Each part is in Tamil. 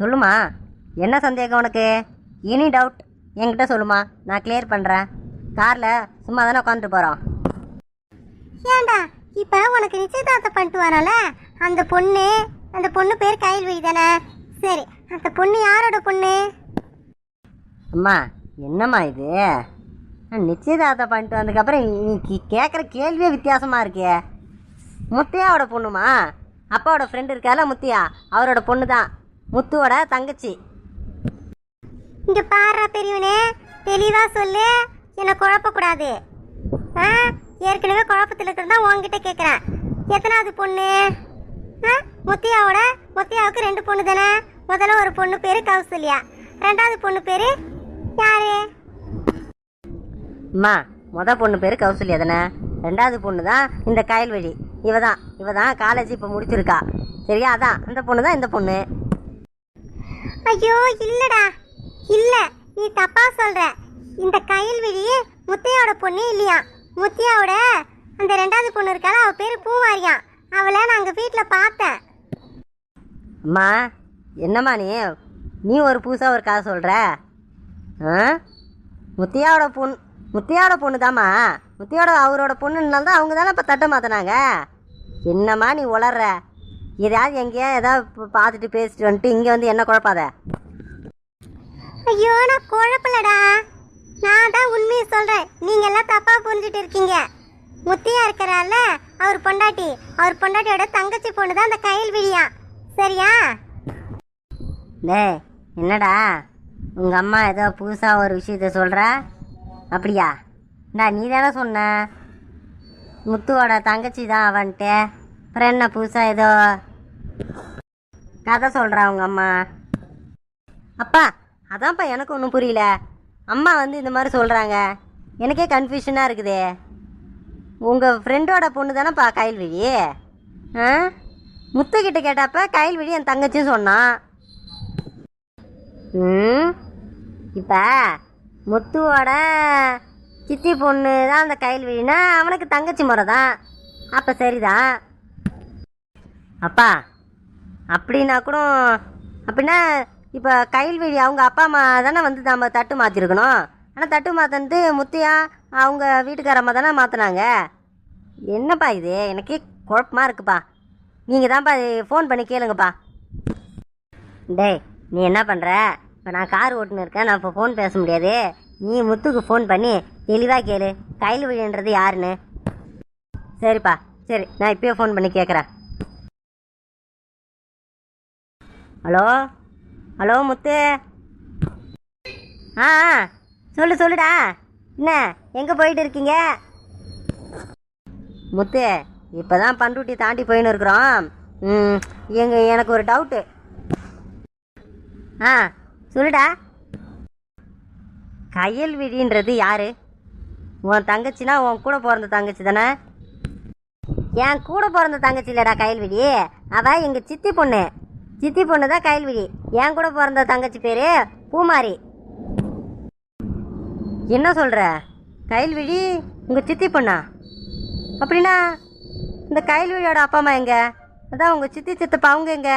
சொல்லுமா? என்ன சந்தேகம் உனக்கு? எனி டவுட் என்கிட்ட சொல்லுமா. நான் கிளியர் பண்ணுறேன் காரில் சும்மா தானே உட்காந்துட்டு போகிறோம் ஏன்டா இப்ப உனக்கு நிச்சயதார்த்தம் பண்ணிட்டு வரால? அந்த பொண்ணு அந்த பொண்ணு பேர் கயல்விழி தானே? சரி அந்த பொண்ணு யாரோட பொண்ணு? அம்மா என்னம்மா இது? நிச்சயதார்த்தம் பண்ணிட்டு வந்ததுக்கப்புறம் நீ கேட்குற கேள்வியே வித்தியாசமாக இருக்கே. முத்தையாவோட பொண்ணுமா? அப்பாவோட ஃப்ரெண்டு இருக்கால முத்தியா? அவரோட பொண்ணு தான் முத்துவோட தங்கச்சி. இங்க பாரு பெரியவனே தெளிவா சொல்லு என்ன குழப்பக்கூடாது. ஆ ஏற்கனவே குழப்பத்தில் இருக்கிறதா உன்கிட்ட கேட்குறேன் எத்தனாவது பொண்ணு? ஆ முத்தியாவோட முத்தியாவுக்கு ரெண்டு பொண்ணு தானே? முதல்ல ஒரு பொண்ணு பேரு கௌசல்யா. ரெண்டாவது பொண்ணு பேரு யாரு? அம்மா முத பொண்ணு பேர் கௌசல்யா தானே? ரெண்டாவது பொண்ணு தான் இந்த கயல்வழி இவ தான் இவ தான் காலேஜ் இப்போ முடிச்சிருக்கா. சரியா? அதான் அந்த பொண்ணு தான் இந்த பொண்ணு. ஐயோ இல்லடா. இல்ல நீ தப்பா சொல்ற. இந்த கயல்விழி முத்தையோட பொண்ணு இல்லையா? முத்தியாவோட அந்த ரெண்டாவது பொண்ணு இருக்கால அவ பேரு பூவாரியா. அவளை நான் அங்க வீட்டுல பார்த்தேன். அம்மா என்னம்மா நீ? நீ ஒரு புதுசாக ஒரு கதை சொல்கிற ஆ? முத்தியாவோட பொண்ணு முத்தியாவோட பொண்ணு தாம்மா முத்தியோட அவரோட பொண்ணுனால தான் அவங்க தானே இப்போ தட்டை மாற்றினாங்க என்னம்மா நீ உளர்ற? எதையாவது எங்கேயா ஏதாவது பார்த்துட்டு பேசிட்டு வந்துட்டு இங்கே வந்து என்ன குழப்பாத? ஐயோ நான் குழப்பலடா. நான் தான் உண்மையை சொல்றேன். நீங்க எல்லாம் தப்பா புரிஞ்சுட்டு இருக்கீங்க. முத்தியா இருக்கிறார்ல அவர் பொண்டாட்டி. அவர் பொண்டாட்டியோட தங்கச்சி பொண்ணு தான் அந்த கயல்விழியா சரியா? டேய் என்னடா? உங்கள் அம்மா ஏதோ புதுசாக ஒரு விஷயத்த சொல்கிற அப்படியா? டா நீ தானே சொன்ன. முத்துவோட தங்கச்சி தான் அவன்ட்டு. அப்புறம் என்ன புதுசாக ஏதோ கதை சொல்கிறா அவங்க அம்மா. அப்பா அதான்ப்பா எனக்கு ஒன்றும் புரியல. அம்மா வந்து இந்த மாதிரி சொல்கிறாங்க எனக்கே கன்ஃபியூஷனாக இருக்குதே. உங்கள் ஃப்ரெண்டோட பொண்ணு தானேப்பா கயல்விழி? ஆ? முத்துக்கிட்ட கேட்டப்ப கயல்விழி என் தங்கச்சின்னு சொன்னான் ம்? இப்போ முத்துவோட சித்தி பொண்ணு தான் அந்த கயல்விழினா அவனுக்கு தங்கச்சி முறை தான் அப்போ சரிதான். அப்பா அப்படின்னா கூட அப்படின்னா இப்போ கயல்விழி அவங்க அப்பா அம்மா தானே வந்து நம்ம தட்டு மாற்றிருக்கணும் ஆனால் தட்டு மாற்றினது முத்தையா அவங்க வீட்டுக்காரம்மா தானே மாற்றினாங்க என்னப்பா இது? எனக்கே குழப்பமாக இருக்குப்பா. நீங்கள் தான்ப்பா ஃபோன் பண்ணி கேளுங்கப்பா. டேய் நீ என்ன பண்ணுற இப்போ நான் கார் ஓட்டுன்னு இருக்கேன் நான் இப்போ ஃபோன் பேச முடியாது. நீ முத்துக்கு ஃபோன் பண்ணி தெளிவாக கேளு. கையில் விழின்றது யாருன்னு? சரிப்பா சரி நான் இப்போயே ஃபோன் பண்ணி கேட்குறேன் ஹலோ? ஹலோ முத்து? ஆ ஆ, சொல்லு சொல்லுடா. என்ன எங்கே போயிட்டு இருக்கீங்க? முத்து இப்போ தான் பண்ருட்டி தாண்டி போயின்னு இருக்கிறோம். ம் எங்க எனக்கு ஒரு டவுட்டு ஆ சொல்லுடா. கையல்விழின்றது யாரு? உன் தங்கச்சினா உன் கூட பிறந்த தங்கச்சி தானே? என் கூட பிறந்த தங்கச்சி இல்லடா கயல்விழி அவள் எங்கள் சித்தி பொண்ணு. சித்தி பொண்ணு தான் கயல்விழி. என் கூட பிறந்த தங்கச்சி பேரு பூமாரி. என்ன சொல்ற? கயல்விழி உங்க சித்தி பொண்ணா? அப்படின்னா இந்த கயல்விழியோட அப்பா அம்மா எங்க? அதான் உங்க சித்தி சித்தப்பா அவங்க எங்க?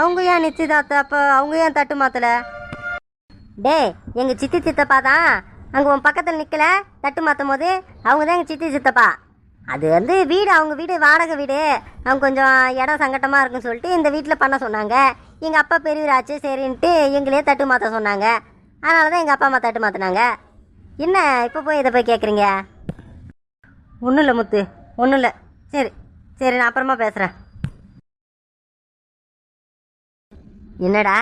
அவங்க ஏன் நிச்சயதார்த்த அப்போ அவங்க ஏன் தட்டு மாத்தல? டேய் எங்க சித்தி சித்தப்பா தான் அங்க உன் பக்கத்தில் நிக்கல தட்டு மாத்தும் போது அவங்க தான் எங்க சித்தி சித்தப்பா. அது வந்து வீடு அவங்க வீடு வாடகை வீடு. அவங்க கொஞ்சம் இடம் சங்கட்டமாக இருக்குன்னு சொல்லிட்டு இந்த வீட்டில் பண்ண சொன்னாங்க. எங்கள் அப்பா பெரியவராச்சு சரின்ட்டு எங்களே தட்டு மாற்ற சொன்னாங்க. அதனால தான் எங்கள் அப்பா அம்மா தட்டு மாற்றினாங்க என்ன இப்போ போய் இதை போய் கேட்குறீங்க ஒன்றும் இல்லை முத்து ஒன்றும் இல்லை. சரி சரி நான் அப்புறமா பேசுகிறேன் என்னடா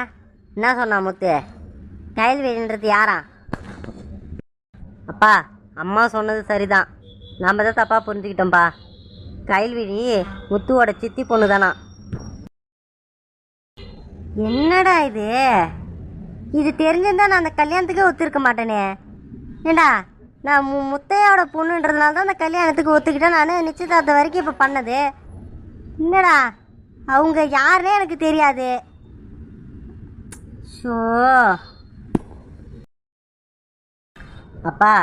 என்ன சொன்னா முத்து? கயல்வேலின்றது யாரா? அப்பா அம்மா சொன்னது சரிதான். நம்ம தான் தப்பாக புரிஞ்சுக்கிட்டோம்ப்பா கயல்விழி முத்துவோட சித்தி பொண்ணு தானா என்னடா இது? இது தெரிஞ்சிருந்தா நான் அந்த கல்யாணத்துக்கே ஒத்துருக்க மாட்டேனே. ஏண்டா நான் மு முத்தையோட பொண்ணுன்றதுனால தான் அந்த கல்யாணத்துக்கு ஒத்துக்கிட்டேன். நான் நிச்சயதார்த்த வரைக்கும் இப்போ பண்ணது. என்னடா அவங்க யாருன்னே எனக்கு தெரியாது. ஷோ அப்பா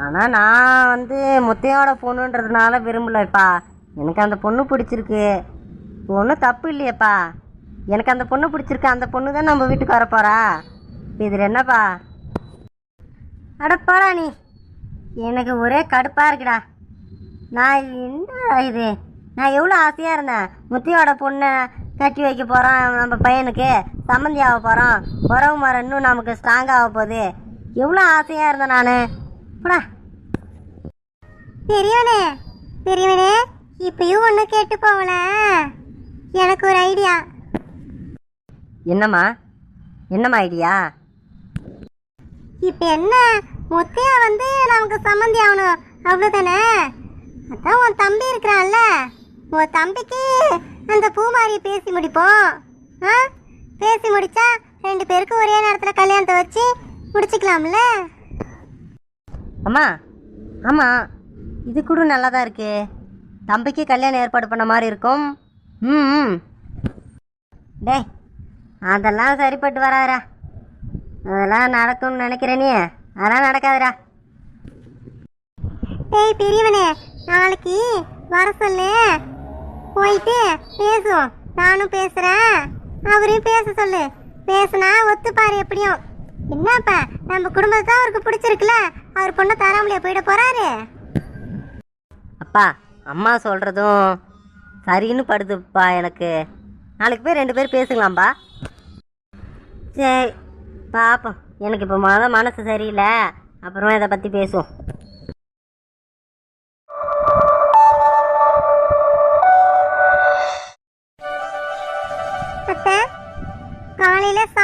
ஆனால் நான் வந்து முத்தையோட பொண்ணுன்றதுனால விரும்பலப்பா எனக்கு அந்த பொண்ணு பிடிச்சிருக்கு. ஒன்றும் தப்பு இல்லையேப்பா. எனக்கு அந்த பொண்ணு பிடிச்சிருக்கு. அந்த பொண்ணு தான் நம்ம வீட்டுக்கு வரப்போகிறா இதில் என்னப்பா? அடப்பாடா நீ. எனக்கு ஒரே கடுப்பாக இருக்குடா. நான் என்ன இது? நான் எவ்வளோ ஆசையாக இருந்தேன். முத்தியோட பொண்ணை கட்டி வைக்க போகிறோம் நம்ம பையனுக்கு. சம்மந்தி ஆக போகிறோம் உறவு மரம் இன்னும் நமக்கு ஸ்ட்ராங் ஆக போகுது. எவ்வளோ ஆசையாக இருந்தேன் நான். போடா. பெரியவனே பெரியவனே இப்பயும் ஒன்று கேட்டு போகல. எனக்கு ஒரு ஐடியா. என்னம்மா? என்னம்மா ஐடியா? இப்போ என்ன? முத்தையா வந்து நமக்கு சம்மந்தி ஆகணும். அவ்வளோதானே அதான் உன் தம்பி இருக்கிறான்ல. உன் தம்பிக்கு அந்த பூமாரியை பேசி முடிப்போம். ஆ? பேசி முடிச்சா ரெண்டு பேருக்கும் ஒரே நேரத்தில் கல்யாணத்தை வச்சு முடிச்சுக்கலாம்ல? அம்மா ஆமாம் இது கூட நல்லா தான் இருக்கு. தம்பிக்கு கல்யாணம் ஏற்பாடு பண்ண மாதிரி இருக்கும். ம் டே டேய் அதெல்லாம் சரிப்பட்டு வராதரா அதெல்லாம் நடக்கும்னு நினைக்கிறேனே அதெல்லாம் நடக்காதுடா. ஏய் பெரியவனே நாளைக்கு வர சொல்லு. போயிட்டு பேசுவோம். நானும் பேசுகிறேன் அவரையும் பேச சொல்லு. பேசுனா ஒத்துப்பாரு எப்படியும். என்னப்பா நம்ம குடும்பத்தை தான் அவருக்கு பிடிச்சிருக்குல்ல அவர் பொண்ணை தாராமலையா போயிட போறாரு? அப்பா அம்மா சொல்கிறதும் சரின்னு படுதுப்பா எனக்கு. நாளைக்கு போய் ரெண்டு பேர் பேசுங்களாம்பா சரி பாப்போம். எனக்கு இப்போ மொத மனசு சரியில்லை. அப்புறமா இதை பற்றி பேசுவோம்.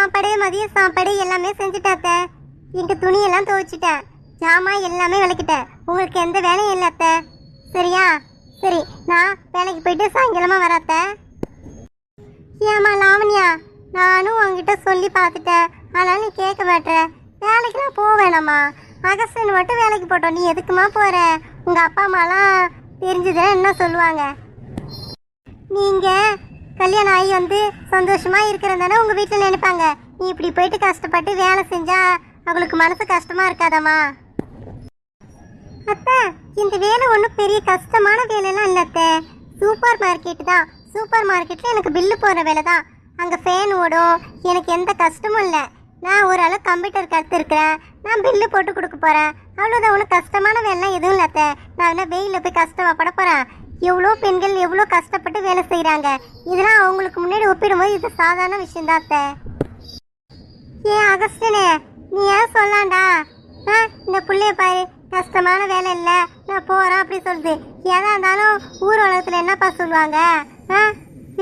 சாப்பாடு மதிய சாப்பாடு எல்லாமே செஞ்சுட்டேன் அத்தை எங்க துணியெல்லாம் துவைச்சிட்டேன் ஜாமான் எல்லாமே விளக்கிட்டேன் உங்களுக்கு எந்த வேலையும் இல்லாத்த சரியா? சரி நான் வேலைக்கு போயிட்டு சாயங்காலமா வராத்த ஏமா லாவண்யா நானும் உங்ககிட்ட சொல்லி பார்த்துட்டேன். ஆனால் நீ கேட்க மாட்டே. வேலைக்கெல்லாம் போக வேணாம்மா. அகஸ்டன் மட்டும் வேலைக்கு போட்டோம். நீ எதுக்குமா போற? உங்க அப்பா அம்மாலாம் தெரிஞ்சதுன்னா என்ன சொல்லுவாங்க? நீங்கள் கல்யாணம் ஆகி வந்து சந்தோஷமா இருக்கிறதானே உங்க வீட்டில் நினைப்பாங்க. நீ இப்படி போயிட்டு கஷ்டப்பட்டு வேலை செஞ்சா அவங்களுக்கு மனசு கஷ்டமா இருக்காதம்மா. அத்தை இந்த வேலை ஒன்றும் பெரிய கஷ்டமான வேலைலாம் இல்லை அத்தை. சூப்பர் மார்க்கெட் தான். சூப்பர் மார்க்கெட்டில் எனக்கு பில்லு போடுற வேலை தான். அங்கே ஃபேன் ஓடும். எனக்கு எந்த கஷ்டமும் இல்லை. நான் ஓரளவு கம்ப்யூட்டர் கற்றுருக்கிறேன் நான் பில்லு போட்டு கொடுக்க போகிறேன் அவ்வளோதான் ஒன்றும் கஷ்டமான வேலைலாம் எதுவும் இல்லை அத்தை. நான் என்ன வெயிலில் போய் கஷ்டப்பட போகிறேன் எவ்வளோ பெண்கள் எவ்வளோ கஷ்டப்பட்டு வேலை செய்கிறாங்க இதெல்லாம் அவங்களுக்கு முன்னாடி ஒப்பிடும்போது இது சாதாரண விஷயம்தான் அத்தை. ஏன் அகஸ்டனே நீ ஏன் சொல்லாண்டா? ஆ இந்த பிள்ளைய பாரு கஷ்டமான வேலை இல்லை நான் போகிறேன் அப்படி சொல்லுது. எதா இருந்தாலும் ஊர் உலகத்தில் என்னப்பா சொல்லுவாங்க? ஆ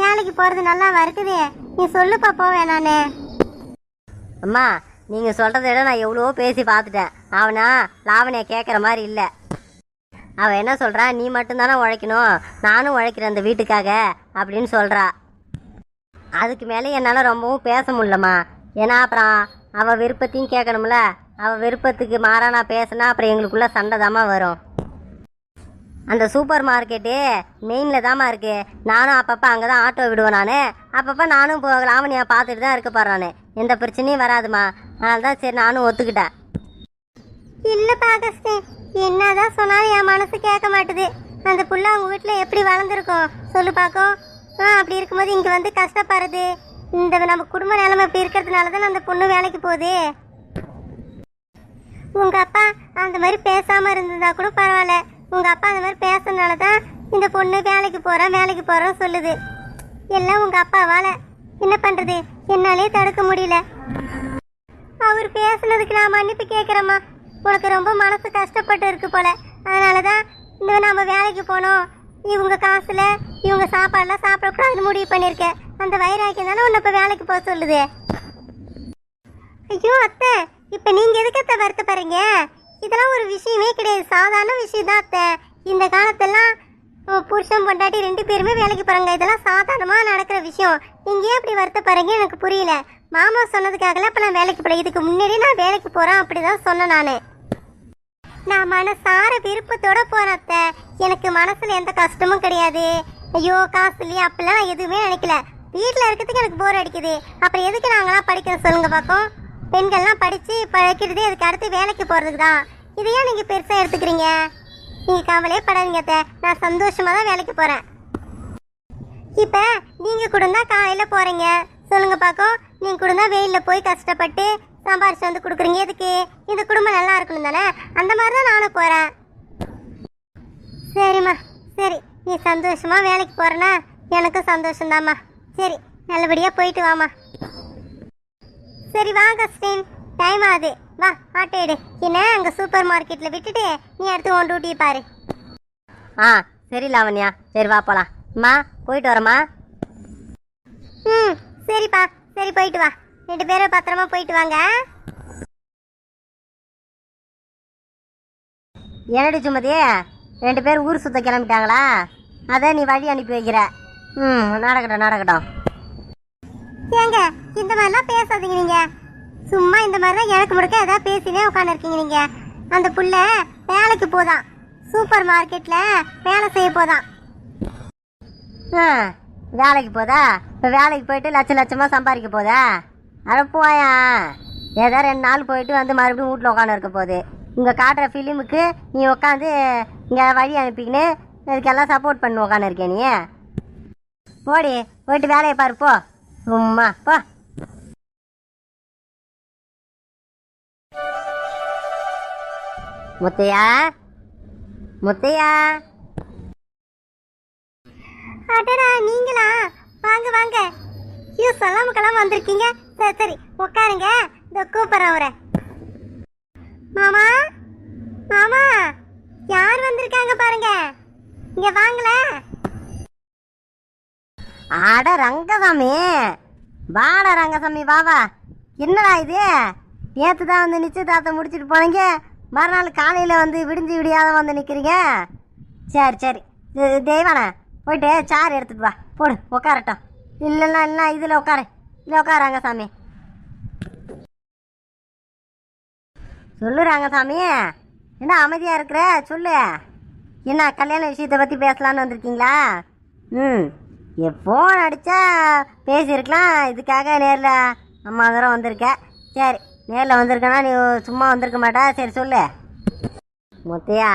வேலைக்கு போகிறது நல்லா இருக்குது? நீ சொல்லுப்பா போவேன் நான். அம்மா நீங்கள் சொல்கிறத விட நான் எவ்வளவோ பேசி பார்த்துட்டேன். அவனா லாவணியை கேட்குற மாதிரி இல்லை. அவள் என்ன சொல்கிறா நீ மட்டும்தானே உழைக்கணும். நானும் உழைக்கிறேன் அந்த வீட்டுக்காக அப்படின்னு சொல்கிறா அதுக்கு மேலே என்னால் ரொம்பவும் பேச முடியலம்மா. ஏன்னா அப்புறம் அவள் விருப்பத்தையும் கேட்கணும்ல. அவள் விருப்பத்துக்கு மாறா நான் பேசினா அப்புறம் எங்களுக்குள்ள சண்டை தாம்மா வரும். அந்த சூப்பர் மார்க்கெட்டு மெயினில் தாம்மா இருக்கு. நானும் அப்பப்போ அங்கே தான் ஆட்டோ விடுவேன் நான். அப்பப்போ நானும் போகலாம் லாவணியை பார்த்துட்டு தான் இருக்க போகிறேன் நான். எந்த பிரச்சனையும் வராதுமா அதனால தான் சரி நானும் ஒத்துக்கிட்டேன். இல்லைப்பா பாகஸ்தே என்னதான் சொன்னாலும் என் மனசு கேட்க மாட்டுது. அந்த புள்ள அவங்க வீட்டில் எப்படி வளர்ந்துருக்கும்? சொல்லு பார்க்கும் ஆ அப்படி இருக்கும்போது இங்கே வந்து கஷ்டப்படுறது இந்த நம்ம குடும்ப நிலைமை இப்படி இருக்கிறதுனால தான் அந்த பொண்ணு வேலைக்கு போகுது. உங்க அப்பா அந்த மாதிரி பேசாம இருந்ததா கூட பரவாயில்ல. உங்க அப்பா அந்த மாதிரி பேசுறதுனால தான் இந்த பொண்ணு வேலைக்கு போகிறோம் வேலைக்கு போறோம் சொல்லுது. எல்லாம் உங்க அப்பாவால. என்ன பண்றது? என்னாலே தடுக்க முடியல. அவர் பேசுனதுக்கு நான் மன்னிப்பு கேட்குறேம்மா. உனக்கு ரொம்ப மனசு கஷ்டப்பட்டு இருக்கு போல. அதனால தான் இந்த நம்ம வேலைக்கு போனோம். இவங்க காசில் இவங்க சாப்பாடெலாம் சாப்பிடக்கூடாதுன்னு முடிவு பண்ணியிருக்கேன். அந்த வைராக்கியம் தானே உன்னை இப்போ வேலைக்கு போக சொல்லுது? ஐயோ அத்தை இப்போ நீங்கள் எதுக்கு அத்தை வருத்தப்படுறீங்க? இதெல்லாம் ஒரு விஷயமே கிடையாது. சாதாரண விஷயம் தான் அத்தை. இந்த காலத்தெல்லாம் புருஷன் பொண்டாட்டி ரெண்டு பேருமே வேலைக்கு போகிறாங்க இதெல்லாம் சாதாரணமாக நடக்கிற விஷயம். நீங்கள் ஏன் இப்படி வருத்தப்படுறீங்க? எனக்கு புரியல. மாமா சொன்னதுக்காகலாம் இப்போ நான் வேலைக்கு போகல இதுக்கு முன்னாடியே நான் வேலைக்கு போகிறேன் அப்படி தான் சொன்னேன் நான். நான் மனசார விருப்பத்தோட போறேன் அத்தை. எனக்கு மனசுல எந்த கஷ்டமும் கிடையாது. ஐயோ காசு இல்லையா? அப்படிலாம் நான் எதுவுமே நினைக்கல. வீட்டில் இருக்கிறதுக்கு எனக்கு போர் அடிக்குது. அப்புறம் எதுக்கு நாங்களாம் படிக்கிறோம் சொல்லுங்க பார்க்கும் பெண்கள்லாம் படித்து படிக்கிறது அதுக்கு அடுத்து வேலைக்கு போகிறதுக்கு தான். இதை ஏன் பெருசாக எடுத்துக்கிறீங்க? நீங்கள் கவலையே படாதீங்க அத்தை. நான் சந்தோஷமாக தான் வேலைக்கு போகிறேன் இப்போ நீங்கள் கூட தான் போகிறீங்க போறீங்க. சொல்லுங்க பார்க்கும் நீங்கள் கூட தான் போய் கஷ்டப்பட்டு சம்பாரிச்சு வந்து கொடுக்குறீங்க. எதுக்கு? இந்த குடும்பம் நல்லா இருக்கணும் தானே? அந்த மாதிரி தான் நானும் போறேன். சரிம்மா. சரி. நீ சந்தோஷமா வேலைக்கு போறேன்னா எனக்கும் சந்தோஷம்தாம்மா. சரி. நல்லபடியா போயிட்டு வாம்மா. சரி வா கஸ்டின் டைம் ஆகுது. வா ஆட்டோ எடு. என்ன அங்க சூப்பர் மார்க்கெட்ல விட்டுட்டு நீ அடுத்து உன் டியூட்டியை பாரு. ஆ சரி லாவண்யா. சரி வா போலாம். அம்மா போயிட்டு வரேம்மா. ம் சரிப்பா. சரி போயிட்டு வா. ரெண்டு பேரும் பத்திரமா போயிட்டு வாங்க. என்னடி சுமதி? ரெண்டு பேர் ஊர் சுத்த கிளம்பிட்டாங்களா? அதை நீ வழி அனுப்பி வைக்கிற. ம் நடக்கட்டும் நடக்கட்டும். ஏங்க இந்த மாதிரிலாம் பேசாதீங்க நீங்க. சும்மா இந்த மாதிரி தான் எனக்கு முடுக்க ஏதாவது பேசினே உட்காந்துருக்கீங்க நீங்க. அந்த புள்ள வேலைக்கு போதான். சூப்பர் மார்க்கெட்ல வேலை செய்ய போதான். ஆ வேலைக்கு போதா? இப்போ வேலைக்கு போயிட்டு லட்ச லட்சமாக சம்பாதிக்க போதா? அட போயா. ஏதோ ரெண்டு நாள் போயிட்டு வந்து மறுபடியும் வீட்டில் உட்காந்து இருக்க போகுது. இங்கே காட்டுற ஃபிலிமுக்கு நீ உட்காந்து இங்கே வழி அனுப்பிக்கின்னு இதுக்கெல்லாம் சப்போர்ட் பண்ணு உட்காந்து இருக்கேன் நீ. போடி போயிட்டு வேலையை பாரு போ. சும்மா போ. முத்தையா? முத்தையா? அடடா நீங்களா? வாங்க வாங்க. ஐயோ சொல்லாமக்கெல்லாம் வந்திருக்கீங்க. சரி சரி உட்காருங்க இந்த கூப்பிட்றேன் அவரை. மாமா மாமா யார் வந்திருக்காங்க பாருங்க. இங்க வாங்கல அட ரங்கசாமி. வாடா ரங்கசாமி வா வா. என்னடா இது? நேற்று தான் வந்து நிச்சயதார்த்தம் முடிச்சுட்டு போனீங்க. மறுநாள் காலையில் வந்து விடிஞ்சு விடியாத வந்து நிற்கிறீங்க சரி சரி. தெய்வானே போயிட்டு சார் எடுத்துட்டு வா. போடு உட்காரட்டும் இல்லைன்னா இல்லை இதில் உட்காரு இதில் உட்காராங்க சாமி சொல்லுறாங்க சாமி என்ன அமைதியாக இருக்கிற? சொல்லு. என்ன கல்யாண விஷயத்தை பற்றி பேசலான்னு வந்திருக்கீங்களா? ம். ஃபோன் அடித்தா பேசியிருக்கலாம். இதுக்காக நேரில் அம்மா தூரம் வந்திருக்க. சரி நேரில் வந்திருக்கனா நீ சும்மா வந்திருக்க மாட்டா. சரி சொல்லு. முத்தையா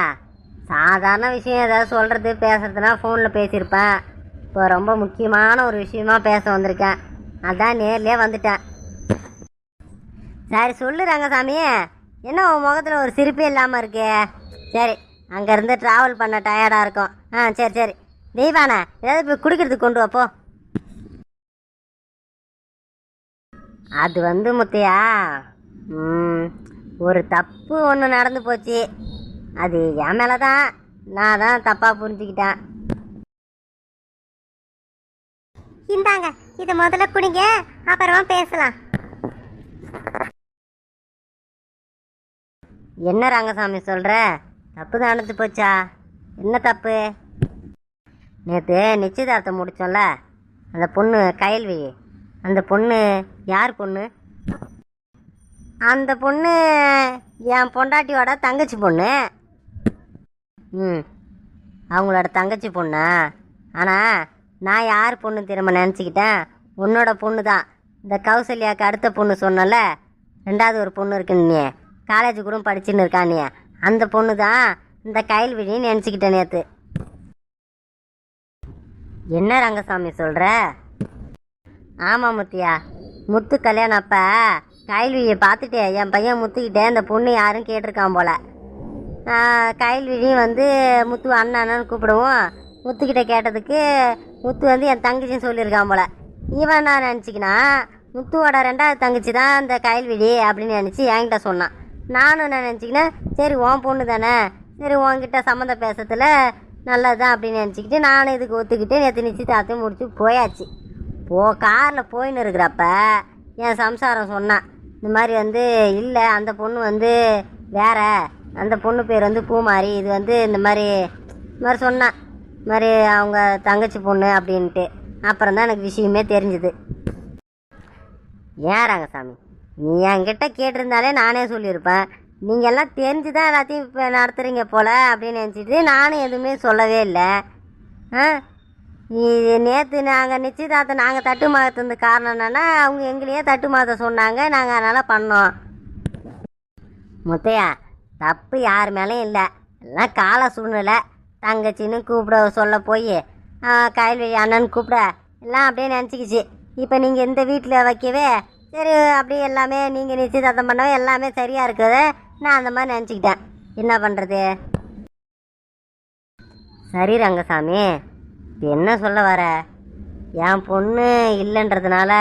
சாதாரண விஷயம் ஏதாவது சொல்கிறது பேசுறதுனா ஃபோனில் பேசியிருப்பேன். இப்போ ரொம்ப முக்கியமான ஒரு விஷயமா பேச வந்திருக்கேன். அதான் நேர்லேயே வந்துட்டேன். சரி சொல்லு ரங்கசாமி. என்ன உன் முகத்தில் ஒரு சிரிப்பே இல்லாமல் இருக்கே? சரி அங்கேருந்து ட்ராவல் பண்ண டயர்டாக இருக்கும். ஆ சரி சரி. தெய்வானே ஏதாவது இப்போ குடிக்கிறதுக்கு கொண்டு வாப்போ அது வந்து முத்தையா ம், ஒரு தப்பு ஒன்று நடந்து போச்சு. அது என் மேலே தான் நான் தான் தப்பாக புரிஞ்சுக்கிட்டேன். இந்தாங்க இதை முதல்ல குடிங்க அப்புறமா பேசலாம். என்ன ரங்கசாமி சொல்கிற தப்பு தான் நடந்து போச்சா? என்ன தப்பு? நேற்று நிச்சயதார்த்தம் முடித்தோம்ல அந்த பொண்ணு கயல்வி. அந்த பொண்ணு யார் பொண்ணு? அந்த பொண்ணு என் பொண்டாட்டியோட தங்கச்சி பொண்ணு. ம் அவங்களோட தங்கச்சி பொண்ணா? ஆனால் நான் யார் பொண்ணு திரும்ப நினச்சிக்கிட்டேன்? உன்னோட பொண்ணு தான் இந்த கௌசல்யாவுக்கு அடுத்த பொண்ணு சொன்னல? ரெண்டாவது ஒரு பொண்ணு இருக்குன்னு நீ. காலேஜ் கூட படிச்சுன்னு இருக்கா நீ. அந்த பொண்ணு தான் இந்த கயல்விழின்னு நினச்சிக்கிட்டேன் நேற்று என்ன ரங்கசாமி சொல்கிற ஆமாம் முத்தியா. முத்து கல்யாணம் அப்போ கயல்விழியை பார்த்துட்டு என் பையன் முத்துக்கிட்டே இந்த பொண்ணு யாரும் கேட்டிருக்கான் போல. கயல்விழியும் வந்து முத்து அண்ணான்னு கூப்பிடுவோம். முத்துக்கிட்ட கேட்டதுக்கு முத்து வந்து என் தங்கச்சின்னு சொல்லியிருக்கான் போல. இவன் நான் நினச்சிக்கினா முத்துவோட ரெண்டாவது தங்கச்சி தான் இந்த கயல்விழி அப்படின்னு நினச்சி என்கிட்ட சொன்னான். நானும் என்ன நினச்சிக்கினேன் சரி உன் பொண்ணு தானே. சரி உன்கிட்ட சம்மந்தம் பேசுறதுல நல்லதுதான் அப்படின்னு நினச்சிக்கிட்டு நானும் இதுக்கு ஒத்துக்கிட்டு நேற்று நிச்சயதார்த்தம் முடிச்சு போயாச்சு. போ காரில் போயின்னு இருக்கிறப்ப என் சம்சாரம் சொன்னான். இந்த மாதிரி வந்து இல்லை அந்த பொண்ணு வந்து வேற. அந்த பொண்ணு பேர் வந்து பூமாரி. இது வந்து இந்த மாதிரி இந்த மாதிரி சொன்னான். மாதிரி அவங்க தங்கச்சி பொண்ணு அப்படின்ட்டு. அப்புறம் தான் எனக்கு விஷயமே தெரிஞ்சுது. ஏன் ரங்கசாமி? நீ என்கிட்ட கேட்டிருந்தாலே நானே சொல்லியிருப்பேன். நீங்கள் எல்லாம் தெரிஞ்சு தான் எல்லாத்தையும் இப்போ நடத்துகிறீங்க போல் அப்படின்னு நினச்சிட்டு நானும் எதுவுமே சொல்லவே இல்லை. ஆ? நேற்று நாங்கள் நிச்சயதார்த்தம் நாங்கள் தட்டு மாதத்துக்கு காரணம் என்னென்னா அவங்க எங்களையே தட்டு மாத சொன்னாங்க. நாங்கள் அதனால் பண்ணோம். முத்தையா தப்பு யார் மேலேயும் இல்லை. எல்லாம் கால சூழ்நிலை. தங்கச்சின்னு கூப்பிட சொல்ல போய் கைல்வெளி அண்ணன் கூப்பிட எல்லாம் அப்படியே நினச்சிக்கிச்சு. இப்போ நீங்கள் இந்த வீட்டில் வைக்கவே சரி அப்படியே எல்லாமே நீங்கள் நிச்சயதார்த்தம் பண்ணவே எல்லாமே சரியாக இருக்குது. நான் அந்த மாதிரி நினச்சிக்கிட்டேன். என்ன பண்ணுறது சரி ரங்கசாமி. என்ன சொல்ல வர? என் பொண்ணு இல்லைன்றதுனால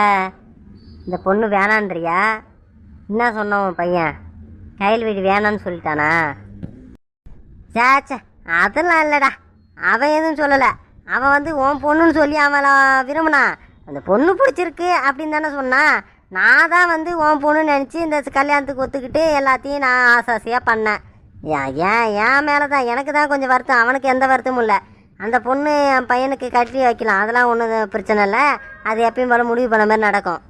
இந்த பொண்ணு வேணான்றியா? என்ன சொன்னோம் பையன்? கையில் வீடு வேணான்னு சொல்லிட்டானா சாச்சா அதெல்லாம் இல்லைடா. அவன் எதுவும் சொல்லலை. அவன் வந்து உன் பொண்ணுன்னு சொல்லி அவளை விரும்பினான் அந்த பொண்ணு பிடிச்சிருக்கு அப்படின்னு தானே சொன்னான் நான் தான் வந்து உன் பொண்ணுன்னு நினச்சி இந்த கல்யாணத்துக்கு ஒத்துக்கிட்டு எல்லாத்தையும் நான் ஆசை ஆசையாக பண்ணேன் ஏன் ஏன் என் மேலே தான் எனக்கு தான் கொஞ்சம் வருத்தம். அவனுக்கு எந்த வருத்தமும் இல்லை. அந்த பொண்ணு என் பையனுக்கு கட்டி வைக்கலாம். அதெல்லாம் ஒன்றும் பிரச்சனை இல்லை. அது எப்பயும் போல முடிவு பண்ண மாதிரி நடக்கும்.